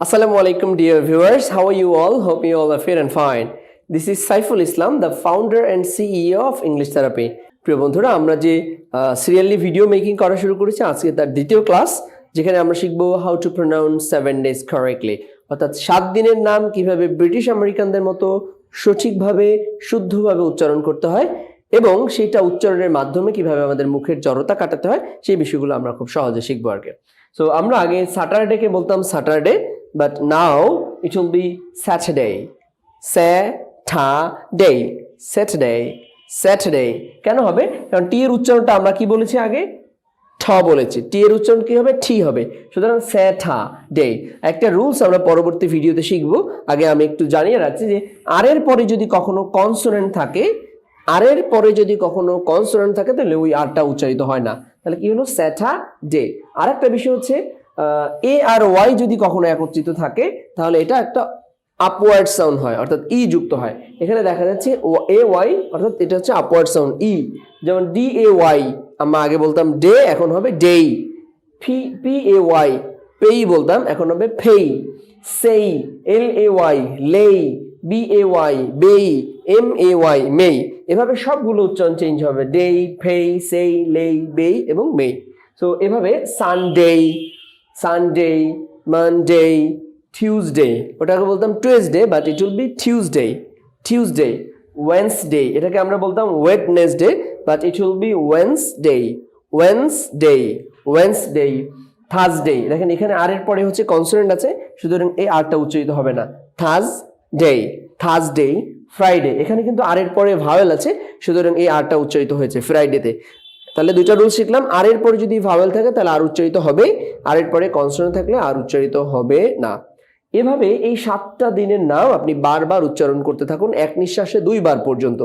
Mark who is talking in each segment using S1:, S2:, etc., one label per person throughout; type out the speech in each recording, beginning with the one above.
S1: Assalamu alaikum, dear viewers. How are you all? Hope you all are fit and fine. This is Saiful Islam, the founder and CEO of English Therapy. প্রিয় বন্ধুরা আমরা যে serially video making করা শুরু করেছি আজকে তার দ্বিতীয় ক্লাস যেখানে আমরা শিখব how to pronounce seven days correctly অর্থাৎ সাত দিনের নাম কীভাবে ব্রিটিশ আমেরিকানদের মতো সঠিকভাবে শুদ্ধভাবে উচ্চারণ করতে হয় এবং সেটা উচ্চারণের মাধ্যমে কীভাবে আমাদের মুখের জড়তা কাটাতে হয় সেই বিষয়গুলো আমরা খুব সহজে শিখব আর কি সো আমরা আগে স্যাটারডেকে বলতাম Saturday but now it will be Saturday Saturday Saturday Saturday কেন হবে? কারণ টি এর উচ্চারণটা আমরা কি বলেছি আগে? ঠ বলেছি। টি এর উচ্চারণ কি হবে? ঠি হবে। সুতরাং স্যাঠা ডে একটা রুলস আমরা পরবর্তী ভিডিওতে শিখব। আগে আমি একটু জানিয়ে রাখছি যে আর এর পরে যদি কখনো কনসোনেন্ট থাকে আর এর পরে যদি কখনো কনসোনেন্ট থাকে, তাহলে ওই আরটা উচ্চারিত হয় না। তাহলে কি হলো? স্যাঠা ডে আর একটা বিষয় হচ্ছে এ আর ওয়াই যদি কখনো একত্রিত থাকে, তাহলে এটা একটা আপওয়ার্ড সাউন্ড হয়, অর্থাৎ ই যুক্ত হয়। এখানে দেখা যাচ্ছে এ ওয়াই অর্থাৎ এটা হচ্ছে আপওয়ার্ড সাউন্ড ই যেমন ডি এ ওয়াই আমরা আগে বলতাম ডে, এখন হবে ডেই। P P A Y pay বলতাম, এখন হবে ফেই। সেই, L, A, Y, lay, B, A, Y, bay, M, A, Y, may. এভাবে সবগুলো উচ্চারণ চেঞ্জ হবে, ডেই, ফেই, সেই, লেই, বেই এবং মেই। সো এভাবে সানডে সানডে মানডে টিউসডে ওটাকে বলতাম Tuesday but it will be Tuesday Tuesday Wednesday এটাকে আমরা বলতাম Wednesday but it will be Wednesday Wednesday Wednesday Thursday দেখেন, এখানে আর এর পরে হচ্ছে কনসোনেন্ট আছে, সুতরাং এই আরটা উচ্চারিত হবে না। থার্স ডে থার্সডে ফ্রাইডে এখানে কিন্তু আর এর পরে ভাওয়েল আছে, সুতরাং এই আরটা উচ্চারিত হয়েছে ফ্রাইডেতে তাহলে দুইটা রুল শিখলাম। আর এর পরে যদি ভাওয়েল থাকে, তাহলে আর উচ্চারিত হবে। আর এর পরে কনসোনেন্ট থাকলে আর উচ্চারিত হবে না। এভাবে এই সাতটা দিনের নাম আপনি বারবার উচ্চারণ করতে থাকুন, এক নিঃশ্বাসে দুইবার পর্যন্ত।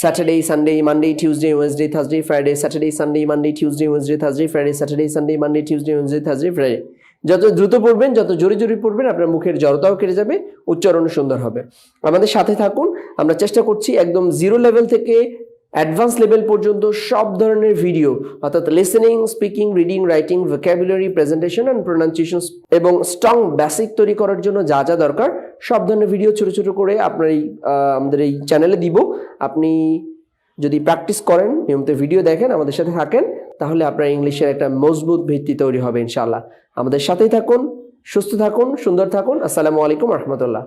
S1: Saturday Sunday Monday Tuesday Wednesday Thursday Friday Saturday Sunday Monday Tuesday Wednesday Thursday Friday Saturday Sunday Monday Tuesday Wednesday Thursday Friday যত দ্রুত পড়বেন, যত জোরে জোরে পড়বেন, আপনার মুখের জড়তাও কেটে যাবে উচ্চারণ সুন্দর হবে। আমাদের সাথে থাকুন। আমরা চেষ্টা করছি একদম জিরো লেভেল থেকে অ্যাডভান্স লেভেল পর্যন্ত সব ধরনের ভিডিও, অর্থাৎ listening speaking reading writing vocabulary presentation and pronunciation এবং স্ট্রং বেসিক তৈরি করার জন্য যা যা দরকার, সব ধরনের ভিডিও ছোট ছোট করে আপনার এই আমাদের এই চ্যানেলে দিব। আপনি যদি প্র্যাকটিস করেন, নিয়মিত ভিডিও দেখেন, আমাদের সাথে থাকেন, তাহলে আপনার ইংলিশের একটা মজবুত ভিত্তি তৈরি হবে ইনশাআল্লাহ। আমাদের সাথেই থাকুন, সুস্থ থাকুন, সুন্দর থাকুন। আসসালামু আলাইকুম রহমতুল্লাহ।